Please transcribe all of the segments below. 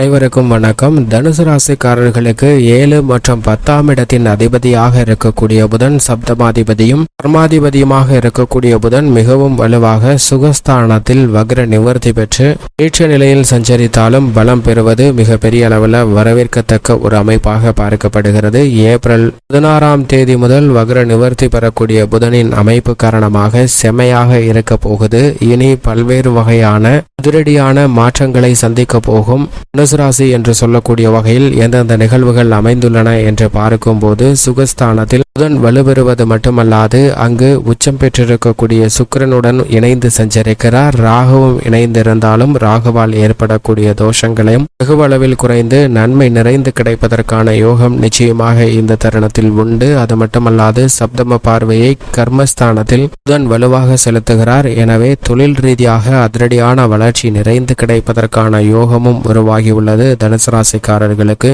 அனைவருக்கும் வணக்கம். தனுசு ராசிக்காரர்களுக்கு ஏழு மற்றும் பத்தாம் இடத்தின் அதிபதியாக இருக்கக்கூடிய புதன் சப்தமாதிபதியும் கர்மாதிபதியுமாக இருக்கக்கூடிய புதன் மிகவும் வலுவாக சுகஸ்தானத்தில் வக்ர நிவர்த்தி பெற்று வீழ்ச்சி நிலையில் சஞ்சரித்தாலும் பலம் பெறுவது மிக பெரிய அளவில் வரவேற்கத்தக்க ஒரு அமைப்பாக பார்க்கப்படுகிறது. ஏப்ரல் பதினாறாம் தேதி முதல் வக்ர நிவர்த்தி பெறக்கூடிய புதனின் அமைப்பு காரணமாக செமையாக இருக்க போகுது. இனி பல்வேறு வகையான அதிரடியான மாற்றங்களை சந்திக்க போகும். தனுசு ராசி என்று சொல்லக்கூடிய வகையில் எந்தெந்த நிகழ்வுகள் அமைந்துள்ளன என்று பார்க்கும்போது சுகஸ்தானத்தில் புதன் வலுப்பெறுவது மட்டுமல்லாது அங்கு உச்சம் பெற்றிருக்கக்கூடிய சுக்கரனுடன் இணைந்து சஞ்சரிக்கிறார். ராகுவும் இணைந்திருந்தாலும் ராகுவால் ஏற்படக்கூடிய தோஷங்களையும் வெகுவளவில் குறைந்து நன்மை நிறைந்து கிடைப்பதற்கான யோகம் நிச்சயமாக இந்த தருணத்தில் உண்டு. அது மட்டுமல்லாது சப்தம பார்வையை கர்மஸ்தானத்தில் புதன் வலுவாக செலுத்துகிறார். எனவே தொழில் ரீதியாக அதிரடியான வளர்ச்சி நிறைந்து கிடைப்பதற்கான யோகமும் உருவாகியுள்ளது. தனுசு ராசிக்காரர்களுக்கு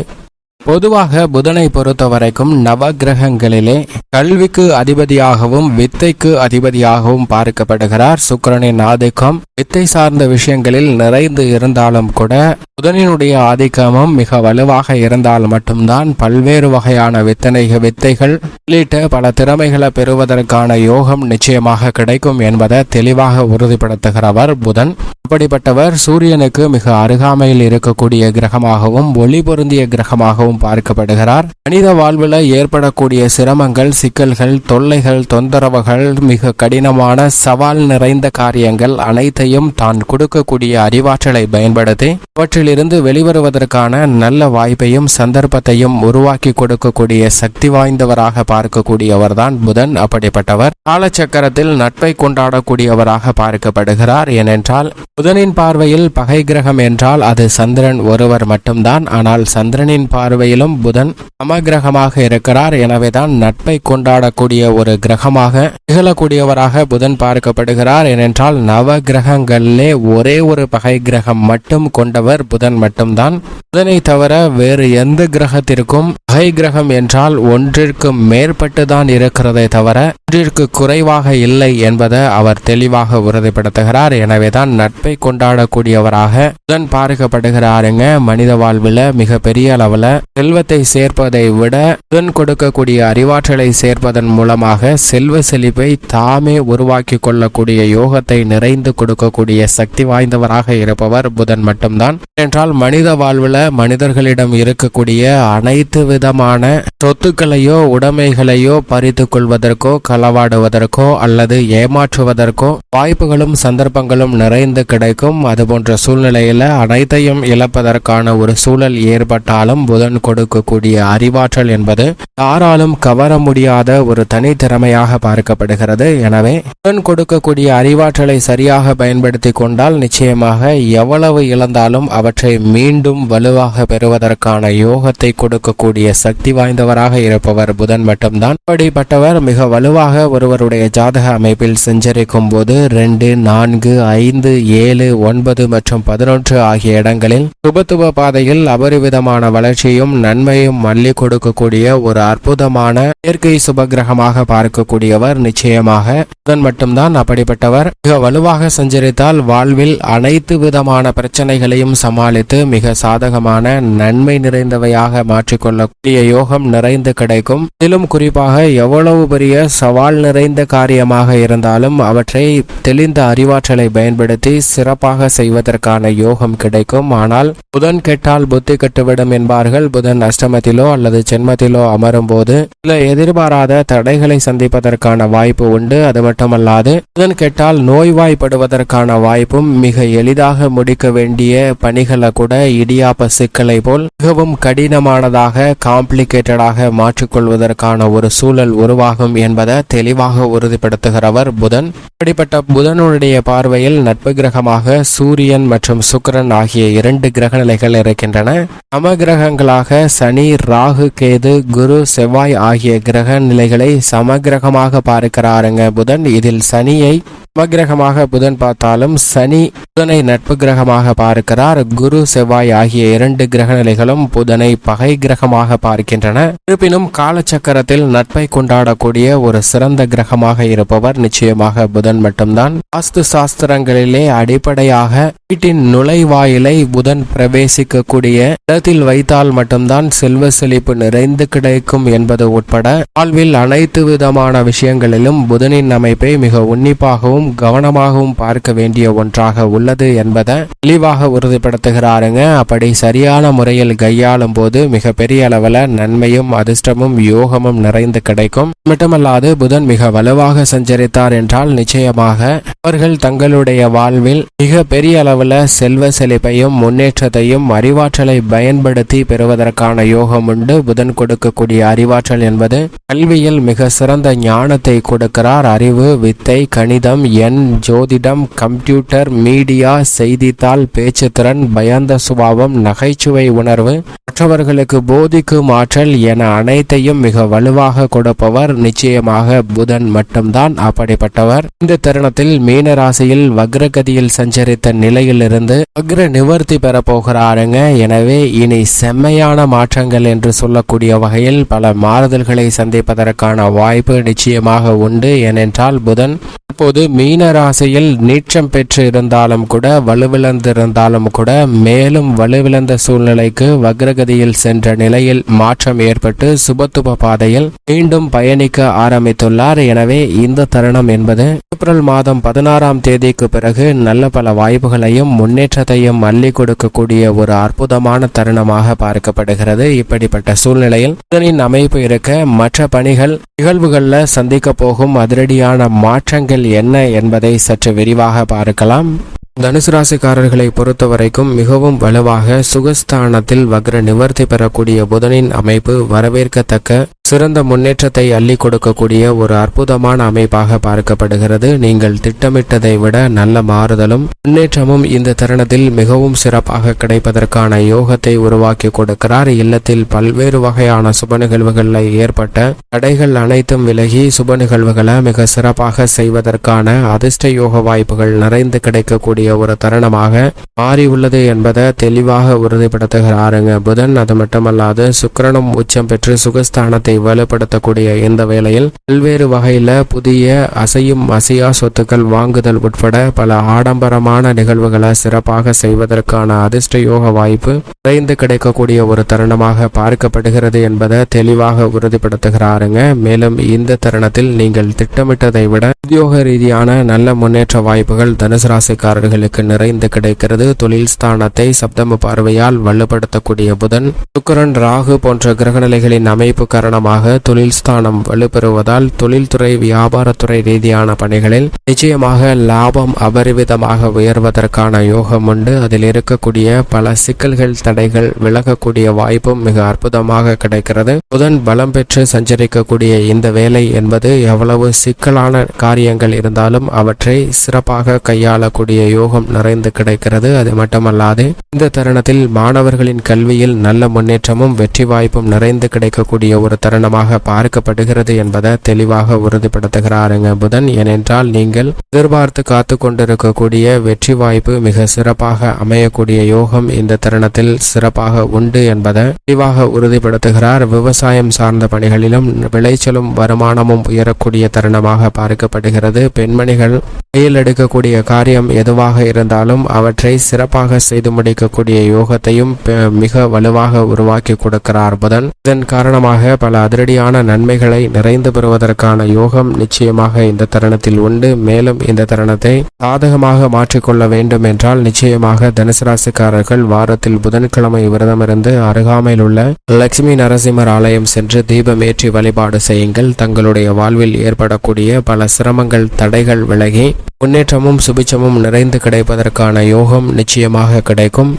பொதுவாக புதனை பொறுத்த வரைக்கும் நவகிரகங்களிலே கல்விக்கு அதிபதியாகவும் வித்தைக்கு அதிபதியாகவும் பார்க்கப்படுகிறார். சுக்கிரனின் ஆதிக்கம் வித்தை சார்ந்த விஷயங்களில் நிறைந்து இருந்தாலும் கூட புதனினுடைய ஆதிக்கமும் மிக வலுவாக இருந்தால் மட்டும்தான் பல்வேறு வகையான வித்தனை வித்தைகள் உள்ளிட்ட பல திறமைகளை பெறுவதற்கான யோகம் நிச்சயமாக கிடைக்கும் என்பதை தெளிவாக உறுதிப்படுத்துகிறவர் புதன். அப்படிப்பட்டவர் சூரியனுக்கு மிக அருகாமையில் இருக்கக்கூடிய கிரகமாகவும் ஒளி பொருந்திய கிரகமாகவும் பார்க்கப்படுகிறார். மனித வாழ்வில் ஏற்படக்கூடிய சிரமங்கள் சிக்கல்கள் தொல்லைகள் தொந்தரவுகள் மிக கடினமான சவால் நிறைந்த காரியங்கள் அனைத்தையும் தான் கொடுக்கக்கூடிய அறிவாற்றலை பயன்படுத்தி அவற்றிலிருந்து வெளிவருவதற்கான நல்ல வாய்ப்பையும் சந்தர்ப்பத்தையும் உருவாக்கி கொடுக்கக்கூடிய சக்தி வாய்ந்தவராக பார்க்கக்கூடியவர்தான் புதன் அப்படிப்பட்டவர். காலச்சக்கரத்தில் நட்பை கொண்டாடக்கூடியவராக பார்க்கப்படுகிறார். ஏனென்றால் புதனின் பார்வையில் பகை கிரகம் என்றால் அது சந்திரன் ஒருவர் மட்டும்தான். ஆனால் சந்திரனின் பார்வையிலும் புதன் சமகிரகமாக இருக்கிறார். எனவேதான் நட்பை கொண்டாடக்கூடிய ஒரு கிரகமாக திகழக்கூடியவராக புதன் பார்க்கப்படுகிறார். ஏனென்றால் நவ கிரகங்களிலே ஒரே ஒரு பகை கிரகம் மட்டும் கொண்டவர் புதன் மட்டும்தான். புதனை தவிர வேறு எந்த கிரகத்திற்கும் பகை கிரகம் என்றால் ஒன்றிற்கு மேற்பட்டு தான் இருக்கிறதே தவிர ஒன்றிற்கு குறைவாக இல்லை என்பதை அவர் தெளிவாக உறுதிப்படுத்துகிறார். எனவேதான் நட்பை கொண்டாடக்கூடியவராக புதன் பார்க்கப்படுகிறாருங்க மனித வாழ்வில் மிக பெரிய அளவில் செல்வத்தை சேர்ப்பதை விட புதன் கொடுக்கக்கூடிய அறிவாற்றலை சேர்ப்பதன் மூலமாக செல்வ செழிப்பை தாமே உருவாக்கி கொள்ளக்கூடிய யோகத்தை நிறைந்து கொடுக்கக்கூடிய சக்தி வாய்ந்தவராக இருப்பவர் புதன் மட்டும்தான். என்றால் மனித வாழ்வில் மனிதர்களிடம் இருக்கக்கூடிய அனைத்து விதமான சொத்துக்களையோ உடைமைகளையோ பறித்து கொள்வதற்கோ களவாடுவதற்கோ அல்லது ஏமாற்றுவதற்கோ வாய்ப்புகளும் சந்தர்ப்பங்களும் நிறைந்து கிடைக்கும். அதுபோன்ற சூழ்நிலையில அனைத்தையும் இழப்பதற்கான ஒரு சூழல் ஏற்பட்டாலும் புதன் கொடுக்கக்கூடிய அறிவாற்றல் என்பது யாராலும் கவர முடியாத ஒரு தனித்திறமையாக பார்க்கப்படுகிறது. எனவே புதன் கொடுக்கக்கூடிய அறிவாற்றலை சரியாக பயன்படுத்தி கொண்டால் நிச்சயமாக எவ்வளவு இழந்தாலும் அவற்றை மீண்டும் வலுவாக பெறுவதற்கான யோகத்தை கொடுக்கக்கூடிய சக்தி வாய்ந்தவராக இருப்பவர் புதன் மட்டும்தான். அப்படிப்பட்டவர் மிக வலுவாக ஒருவருடைய ஜாதக அமைப்பில் செஞ்சரிக்கும் போது ரெண்டு நான்கு ஐந்து ஏழு ஒன்பது மற்றும் பதினொன்று ஆகிய இடங்களில் சுபத்துவ பாதையில் அபரிவிதமான வளர்ச்சியும் நன்மையும் மல்லி கொடுக்கக்கூடிய ஒரு அற்புதமான இயற்கை சுபகிரகமாக பார்க்கக்கூடியவர் நிச்சயமாக. புதன் மட்டும்தான் அப்படிப்பட்டவர். மிக வலுவாக சஞ்சரித்தால் வாழ்வில் அனைத்து விதமான பிரச்சனைகளையும் சமாளித்து மிக சாதகமான நன்மை நிறைந்தவையாக மாற்றிக்கொள்ளக்கூடிய யோகம் நிறைந்து கிடைக்கும். இதிலும் குறிப்பாக எவ்வளவு பெரிய சவால் நிறைந்த காரியமாக இருந்தாலும் அவற்றை தெளிந்த அறிவாற்றலை பயன்படுத்தி சிறப்பாக செய்வதற்கான யோகம் கிடைக்கும். ஆனால் புதன் கெட்டால் புத்தி கெட்டுவிடும் என்பார்கள். புதன் அஷ்டமத்திலோ அல்லது ஜென்மத்திலோ அமரும் போது சில எதிர்பாராத தடைகளை சந்திப்பதற்கான வாய்ப்பு உண்டு. அது மட்டுமல்லாது புதன் கெட்டால் நோய்வாய்ப்படுவதற்கான வாய்ப்பும் மிக எளிதாக முடிக்க வேண்டிய பணிகளை கூட இடியாப்ப சிக்கலை போல் மிகவும் கடினமானதாக காம்ப்ளிகேட்டடாக மாற்றிக்கொள்வதற்கான ஒரு சூழல் உருவாகும் என்பதை தெளிவாக உறுதிப்படுத்துகிறவர் புதன். இப்படிப்பட்ட புதனுடைய பார்வையில் நட்பு கிரகமாக சூரியன் மற்றும் சுக்கரன் ஆகிய இரண்டு கிரக நிலைகள் இருக்கின்றன. சம கிரகங்களாக சனி ராகு கேது குரு செவ்வாய் ஆகிய கிரக நிலைகளை சமகிரகமாக பார்க்கிறாருங்க புதன். இதில் சனியை நவகிரகமாக புதன் பார்த்தாலும் சனி புதனை நட்பு கிரகமாக பார்க்கிறார். குரு செவ்வாய் ஆகிய இரண்டு கிரக நிலைகளும் புதனை பகை கிரகமாக பார்க்கின்றன. இருப்பினும் காலச்சக்கரத்தில் நட்பை கொண்டாடக்கூடிய ஒரு சிறந்த கிரகமாக இருப்பவர் நிச்சயமாக புதன் மட்டும்தான். வாஸ்து சாஸ்திரங்களிலே அடிப்படையாக வீட்டின் நுழைவாயிலை புதன் பிரவேசிக்கக்கூடிய இடத்தில் வைத்தால் மட்டும்தான் செல்வ செழிப்பு நிறைந்து கிடைக்கும் என்பது உட்பட வாழ்வில் அனைத்து விதமான விஷயங்களிலும் புதனின் அமைப்பை மிக உன்னிப்பாகவும் கவனமாகவும் பார்க்க வேண்டிய ஒன்றாக உள்ளது என்பதை தெளிவாக உறுதிப்படுத்துகிறாருங்க. அப்படி சரியான முறையில் கையாளும் போது மிக பெரிய அளவில் நன்மையும் அதிர்ஷ்டமும் யோகமும் நிறைந்து கிடைக்கும். மட்டுமல்லாது புதன் மிக வலுவாக சஞ்சரித்தார் என்றால் நிச்சயமாக அவர்கள் தங்களுடைய வாழ்வில் மிக பெரிய அளவில் செல்வ செழிப்பையும் முன்னேற்றத்தையும் அறிவாற்றலை பயன்படுத்தி பெறுவதற்கான யோகம் உண்டு. புதன் கொடுக்கக்கூடிய அறிவாற்றல் என்பது கல்வியில் மிக சிறந்த ஞானத்தை கொடுக்கிறார். அறிவு வித்தை கணிதம் எண் ஜோதிடம் கம்ப்யூட்டர் மீடியா செய்தித்தாள் பேச்சுத்திறன் பயந்த சுபாவம் நகைச்சுவை உணர்வு மற்றவர்களுக்கு போதிக்கும் ஆற்றல் என அனைத்தையும் மிக வலுவாக கொடுப்பவர் நிச்சயமாக புதன் மட்டும்தான். அப்படிப்பட்டவர் இந்த தருணத்தில் மீன ராசியில் வக்ரகதியில் சஞ்சரித்த நிலையிலிருந்து வக்ர நிவர்த்தி பெற போகிறாருங்க. எனவே இனி செம்மையான மாற்றங்கள் என்று சொல்லக்கூடிய வகையில் பல மாறுதல்களை சந்திப்பதற்கான வாய்ப்பு நிச்சயமாக உண்டு. ஏனென்றால் புதன் அப்போது மீன ராசியில் நீச்சம் பெற்று இருந்தாலும் கூட வலுவிழந்திருந்தாலும் கூட மேலும் வலுவிழந்த சூழ்நிலைக்கு வக்ரகதியில் சென்ற நிலையில் மாற்றம் ஏற்பட்டு சுபத்துப பாதையில் மீண்டும் பயணிக்க ஆரம்பித்துள்ளார். எனவே இந்த தருணம் என்பது ஏப்ரல் மாதம் பதினாறாம் தேதிக்கு பிறகு நல்ல பல வாய்ப்புகளையும் முன்னேற்றத்தையும் அள்ளி கொடுக்கக்கூடிய ஒரு அற்புதமான தருணமாக பார்க்கப்படுகிறது. இப்படிப்பட்ட சூழ்நிலையில் புதனின் அமைப்பு இருக்க மற்ற பணிகள் நிகழ்வுகளில் சந்திக்க போகும் அதிரடியான மாற்றங்கள் என்ன என்பதை சற்று விரிவாக பார்க்கலாம். தனுசு ராசிக்காரர்களை பொறுத்த வரைக்கும் மிகவும் வலுவாக சுகஸ்தானத்தில் வக்ர நிவர்த்தி பெறக்கூடிய புதனின் அமைப்பு வரவேற்கத்தக்க சிறந்த முன்னேற்றத்தை அள்ளி கொடுக்கக்கூடிய ஒரு அற்புதமான அமைப்பாக பார்க்கப்படுகிறது. நீங்கள் திட்டமிட்டதை விட நல்ல மாறுதலும் முன்னேற்றமும் இந்த தருணத்தில் மிகவும் சிறப்பாக கிடைப்பதற்கான யோகத்தை உருவாக்கி கொடுக்கிறார். இல்லத்தில் பல்வேறு வகையான சுப நிகழ்வுகளில் ஏற்பட்ட தடைகள் அனைத்தும் விலகி சுப நிகழ்வுகளை மிக சிறப்பாக செய்வதற்கான அதிர்ஷ்ட யோக வாய்ப்புகள் நிறைந்து கிடைக்கக்கூடிய ஒரு தருணமாக மாறியுள்ளது என்பதை தெளிவாக உறுதிப்படுத்துகிறாருங்க. புதன் அது மட்டுமல்லாது சுக்கரனும் உச்சம் பெற்று சுகஸ்தானத்தை வலுப்படுத்தக்கூடிய இந்த வேளையில் பல்வேறு வகையில புதிய அசையும் அசையா சொத்துக்கள் வாங்குதல் உட்பட பல ஆடம்பரமான நிகழ்வுகளை சிறப்பாக செய்வதற்கான அதிர்ஷ்ட யோக வாய்ப்பு குறைந்து கிடைக்கக்கூடிய ஒரு தருணமாக பார்க்கப்படுகிறது என்பதை தெளிவாக உறுதிப்படுத்துகிறாருங்க. மேலும் இந்த தருணத்தில் நீங்கள் திட்டமிட்டதை விட உத்தியோக ரீதியான நல்ல முன்னேற்ற வாய்ப்புகள் தனுசு ராசிக்காரர்களுக்கு நிறைந்து கிடைக்கிறது. தொழில் ஸ்தானத்தை சப்தம பார்வையால் வலுப்படுத்தக்கூடிய புதன் சுக்கரன் ராகு போன்ற கிரகநிலைகளின் அமைப்பு காரணமாக தொழில் ஸ்தானம் வலுப்பெறுவதால் தொழில்துறை வியாபாரத்துறை ரீதியான பணிகளில் நிச்சயமாக லாபம் அபரிவிதமாக உயர்வதற்கான யோகம் உண்டு. அதில் இருக்கக்கூடிய பல சிக்கல்கள் தடைகள் விலகக்கூடிய வாய்ப்பும் மிக அற்புதமாக கிடைக்கிறது. புதன் பலம் பெற்று சஞ்சரிக்கக்கூடிய இந்த வேலை என்பது எவ்வளவு சிக்கலான காரியங்கள் இருந்தாலும் அவற்றை சிறப்பாக கையாளக்கூடிய யோகம் நிறைந்து கிடைக்கிறது. அது மட்டுமல்லாது இந்த தருணத்தில் மாணவர்களின் கல்வியில் நல்ல முன்னேற்றமும் வெற்றி வாய்ப்பும் நிறைந்து கிடைக்கக்கூடிய ஒரு காரணமாக பார்க்கப்படுகிறது என்பதை தெளிவாக உறுதிப்படுத்துகிறாருங்க புதன். ஏனென்றால் நீங்கள் எதிர்பார்த்து காத்து கொண்டிருக்கக்கூடிய வெற்றி வாய்ப்பு மிக சிறப்பாக அமையக்கூடிய யோகம் இந்த தருணத்தில் சிறப்பாக உண்டு என்பதை தெளிவாக உறுதிப்படுத்துகிறார். விவசாயம் சார்ந்த பணிகளிலும் விளைச்சலும் வருமானமும் உயரக்கூடிய தருணமாக பார்க்கப்படுகிறது. பெண்மணிகள் கையில் எடுக்கக்கூடிய காரியம் எதுவாக இருந்தாலும் அவற்றை சிறப்பாக செய்து முடிக்கக்கூடிய யோகத்தையும் மிக வலுவாக உருவாக்கி கொடுக்கிறார் புதன். இதன் காரணமாக பல அதிரடியான நன்மைகளை நிறைந்து பெறுவதற்கான யோகம் நிச்சயமாக இந்த தருணத்தில் உண்டு. மேலும் இந்த தருணத்தை சாதகமாக மாற்றிக்கொள்ள வேண்டும் என்றால் நிச்சயமாக தனுசு ராசிக்காரர்கள் வாரத்தில் புதன்கிழமை விரதமிருந்து அருகாமையில் உள்ள லட்சுமி நரசிம்மர் ஆலயம் சென்று தீபம் ஏற்றி வழிபாடு செய்யுங்கள். தங்களுடைய வாழ்வில் ஏற்படக்கூடிய பல சிரமங்கள் தடைகள் விலகி முன்னேற்றமும் சுபிச்சமும் நிறைந்து கிடைப்பதற்கான யோகம் நிச்சயமாக கிடைக்கும்.